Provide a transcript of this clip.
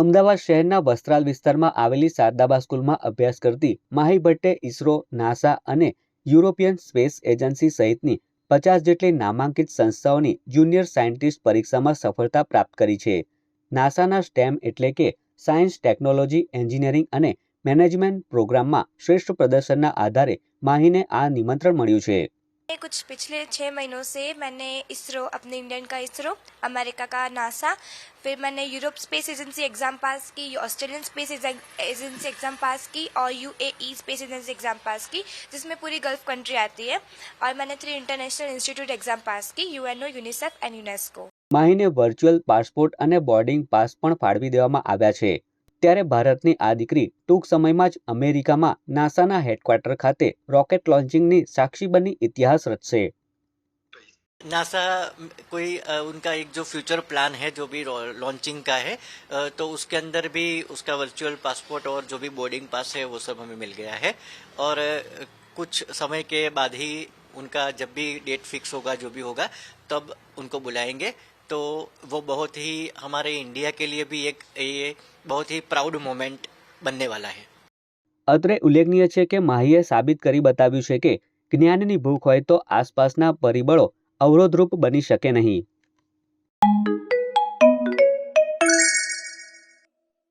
અમદાવાદ શહેરના વસ્ત્રાલ વિસ્તારમાં આવેલી શારદાબા સ્કૂલમાં અભ્યાસ કરતી માહી ભટ્ટે ઇસરો નાસા અને યુરોપિયન સ્પેસ એજન્સી સહિતની પચાસ જેટલી નામાંકિત સંસ્થાઓની જુનિયર સાયન્ટિસ્ટ પરીક્ષામાં સફળતા પ્રાપ્ત કરી છે નાસાના સ્ટેમ એટલે કે સાયન્સ ટેકનોલોજી એન્જિનિયરિંગ અને મેનેજમેન્ટ પ્રોગ્રામમાં શ્રેષ્ઠ પ્રદર્શનના આધારે માહીને આ નિમંત્રણ મળ્યું છે એ کچھ પછલે 6 મહિનાઓ સે મેને ઇસરો અપને ઇન્ડિયન કા ઇસરો અમેરિકા કા નાસા ફિર મેને Europe Space Agency exam pass કી Australian Space Agency exam pass કી ઓર UAE Space Agency exam pass કી جسમે પૂરી ગલ્ફ કન્ટ્રી આતી હે ઓર મેને 3 ઇન્ટરનેશનલ ઇન્સ્ટિટ્યુટ एग्जाम પાસ કી યુનો યુનિસેફ એન્ડ યુનેસ્કો માહીને વર્ચ્યુઅલ પાસપોર્ટ અને બોર્ડિંગ પાસ પણ ફાળવી દેવામાં આવ્યા છે तेरे भारत ત્યારે ભારતની આ દીકરી ટૂંક में જ અમેરિકામાં નાસાના હેડક્વાર્ટર ખાતે રોકેટ લોન્ચિંગની સાક્ષી બની ઇતિહાસ રચશે नासा कोई उनका एक जो फ्यूचर प्लान है जो भी लॉन्चिंग का है तो उसके अंदर भी उसका वर्चुअल पासपोर्ट और जो भी बोर्डिंग पास है वो सब हमें मिल गया है और कुछ समय के बाद ही उनका जब भी डेट फिक्स होगा जो भी होगा तब उनको बुलाएंगे तो वो बहुत ही हमारे इंडिया के लिए भी एक ये बहुत ही પ્રાઉડ મોમેન્ટ બનને વાલા હે અત્રે ઉલ્લેખનીય છે કે માહીએ સાબિત કરી બતાવ્યું છે કે જ્ઞાનની ભૂખ હોય તો આસપાસના પરિબળો અવરોધરૂપ બની શકે નહીં